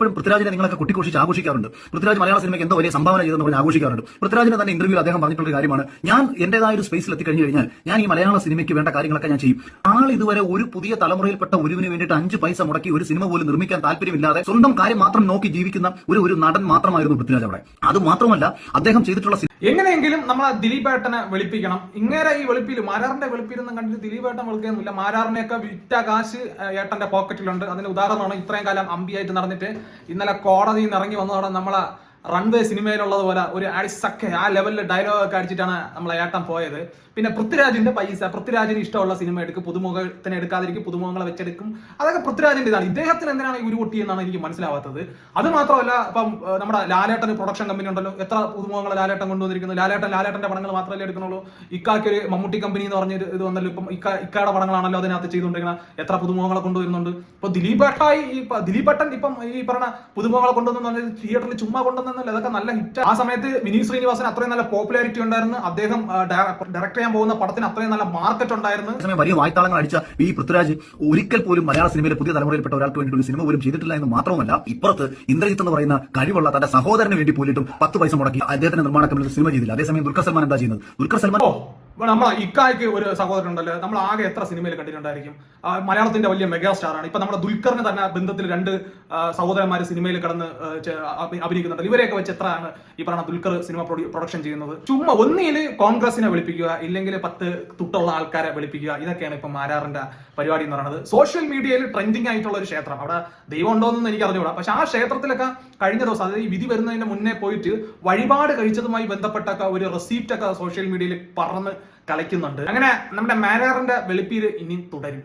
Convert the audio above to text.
പലപ്പോഴും പൃഥ്വിരാജിനെ നിങ്ങളൊക്കെ കുട്ടിഘോഷിച്ച് ആഘോഷിക്കാറുണ്ട്. പൃഥ്വിരാജ് മലയാള സിനിമയ്ക്ക് എന്തോ വലിയ സംഭാവന ചെയ്തെന്ന് പറഞ്ഞ് ആഘോഷിക്കാറുണ്ട്. പൃഥ്വിരാജിനെ തന്നെ ഇന്റർവ്യൂവിൽ അദ്ദേഹം പറഞ്ഞിട്ടുള്ള കാര്യമാണ്. ഞാൻ എന്റേതായ ഒരു സ്പേസിൽ എത്തിക്കഴിഞ്ഞു കഴിഞ്ഞാൽ ഞാൻ ഈ മലയാള സിനിമയ്ക്ക് വേണ്ട കാര്യങ്ങളൊക്കെ ഞാൻ ചെയ്യും. ആൾ ഇതുവരെ ഒരു പുതിയ തലമുറയിൽപ്പെട്ട ഒരുവിന് വേണ്ടിയിട്ട് അഞ്ച് പൈസ മുടക്കി ഒരു സിനിമ പോലും നിർമ്മിക്കാൻ താല്പര്യമില്ലാതെ സ്വന്തം കാര്യം മാത്രം നോക്കി ജീവിക്കുന്ന ഒരു ഒരു നടൻ മാത്രമായിരുന്നു പൃഥ്വിരാജ് അവിടെ. അത് മാത്രമല്ല അദ്ദേഹം ചെയ്തിട്ടുള്ള എങ്ങനെയെങ്കിലും നമ്മൾ ദിലീപ് ഏട്ടനെ വെളുപ്പിക്കണം. ഇങ്ങനെ ഈ വെളുപ്പിൽ മാരാറിന്റെ വെളുപ്പിലൊന്നും കണ്ടിട്ട് ദിലീപ് ഏട്ടൻ വെളുക്കുകയൊന്നുമില്ല. മാരാറിനെയൊക്കെ വിറ്റ കാശ് ഏട്ടന്റെ പോക്കറ്റിലുണ്ട് അതിന് ഉദാഹരണമാണ് ഇത്രയും കാലം അമ്പിയായിട്ട് നടന്നിട്ട് ഇന്നലെ കോടതിയിൽ നിന്ന് ഇറങ്ങി വന്നതോടെ നമ്മളെ റൺവേ സിനിമയിലുള്ളത് പോലെ ഒരു അടിസക്കെ ആ ലെവലിൽ ഡയലോഗ് ഒക്കെ അടിച്ചിട്ടാണ് നമ്മളെ ഏട്ടൻ പോയത്. പിന്നെ പൃഥ്വിരാജിന്റെ പൈസ പൃഥ്വിരാജിന് ഇഷ്ടമുള്ള സിനിമ എടുക്കും പുതുമുഖത്തിനെ എടുക്കാതിരിക്കും പുതുമുഖങ്ങളെ വെച്ചെടുക്കും. അതൊക്കെ പൃഥ്വിരാജിന്റെ ഇതാണ്. ഇദ്ദേഹത്തിന് എന്തിനാണ് ഉരുപൊട്ടി എന്നാണ് എനിക്ക് മനസ്സിലാവാത്തത്. അത് മാത്രമല്ല ഇപ്പം നമ്മുടെ ലാലേട്ടൻ പ്രൊഡക്ഷൻ കമ്പനി ഉണ്ടല്ലോ. എത്ര പുതുമുഖങ്ങൾ ലാലേട്ടൻ കൊണ്ടുവന്നിരിക്കുന്നു. ലാലേട്ടൻ ലാലേട്ടന്റെ പടങ്ങൾ മാത്രമല്ലേ എടുക്കുന്നുള്ളൂ. ഇക്കാക്ക് ഒരു മമ്മൂട്ടി കമ്പനി എന്ന് പറഞ്ഞ ഇത് വന്നല്ലോ. ഇപ്പം ഇക്ക ഇക്കയുടെ പടങ്ങളാണല്ലോ അതിനകത്ത് ചെയ്തുകൊണ്ടിരിക്കുന്ന എത്ര പുതുമുഖങ്ങളെ കൊണ്ടുവരുന്നുണ്ട്. ഇപ്പൊ ദിലീപ് ഭട്ടായി ഈ ദിലീപ് ഭട്ടൻ ഇപ്പം ഈ പറഞ്ഞ പുതുമുഖങ്ങളെ കൊണ്ടുവന്നു തിയേറ്ററിൽ ചുമ്മാ കൊണ്ടുവന്നല്ല അതൊക്കെ നല്ല ഹിറ്റ് ആ. സമയത്ത് വിനീത് ശ്രീനിവാസൻ അത്രയും നല്ല പോപ്പുലാരിറ്റി ഉണ്ടായിരുന്നു. അദ്ദേഹം ഡയറക്ട് ചെയ്യാൻ പോകുന്ന പടത്തിന് അത്രയും നല്ല മാർക്കറ്റ് ഉണ്ടായിരുന്നു. വലിയ വായ്ത്താളങ്ങൾ അടിച്ച ഈ പൃഥ്വിരാജ് ഒരിക്കൽ പോലും മലയാള സിനിമയിലെ പുതിയ തലമുറയിൽപ്പെട്ട ഒരാൾക്ക് വേണ്ടി ഒരു സിനിമ പോലും ചെയ്തിട്ടില്ല എന്ന് മാത്രമല്ല ഇപ്പുറത്ത് ഇന്ദ്രജിത്ത് എന്ന് പറയുന്ന കഴിവുള്ള തന്റെ സഹോദരന് വേണ്ടി പോയിട്ടും പത്ത് പൈസ മുടക്കി അദ്ദേഹത്തിന്റെ നിർമ്മാണ കമ്പനിയിൽ സിനിമ ചെയ്തില്ല. അതേസമയം ദുൽഖർ സൽമാൻ എന്താ ചെയ്യുന്നത്? ദുൽഖർ സൽമാൻ ഓ നമ്മളെ ഇക്കായ്ക്ക് ഒരു സഹോദരൻ ഉണ്ടല്ലോ നമ്മൾ ആകെ എത്ര സിനിമയിൽ കണ്ടിട്ടുണ്ടായിരിക്കും? മലയാളത്തിന്റെ വലിയ മെഗാ സ്റ്റാർ ആണ്. ഇപ്പൊ നമ്മുടെ ദുൽഖറിന് തന്നെ ബന്ധത്തിൽ രണ്ട് സഹോദരന്മാർ സിനിമയിൽ കടന്ന് അഭിനയിക്കുന്നുണ്ട് ഇവരെയൊക്കെ വെച്ച് എത്രയാണ് ഈ പറഞ്ഞ ദുൽഖർ സിനിമ പ്രൊഡക്ഷൻ ചെയ്യുന്നത്? ചുമ്മാ ഒന്നിയിൽ കോൺഗ്രസിനെ വിളിപ്പിക്കുക ഇല്ലെങ്കിൽ പത്ത് തുട്ടുള്ള ആൾക്കാരെ വിളിപ്പിക്കുക ഇതൊക്കെയാണ് ഇപ്പൊ മാരാറിന്റെ പരിപാടി എന്ന് പറയുന്നത്. സോഷ്യൽ മീഡിയയിൽ ട്രെൻഡിങ് ആയിട്ടുള്ള ഒരു ക്ഷേത്രം. അവിടെ ദൈവം ഉണ്ടോയെന്ന് എനിക്ക് അറിഞ്ഞുകൂടാ. പക്ഷെ ആ ക്ഷേത്രത്തിലൊക്കെ കഴിഞ്ഞ ദിവസം അതായത് ഈ വിധി വരുന്നതിന് മുന്നേ പോയിട്ട് വഴിപാട് കഴിച്ചതുമായി ബന്ധപ്പെട്ടൊക്കെ ഒരു റെസീപ്റ്റ് ഒക്കെ സോഷ്യൽ മീഡിയയിൽ പറന്ന് കളിക്കുന്നുണ്ട്. അങ്ങനെ നമ്മുടെ മാരാറിന്റെ വെളുപ്പീര് ഇനി തുടരും.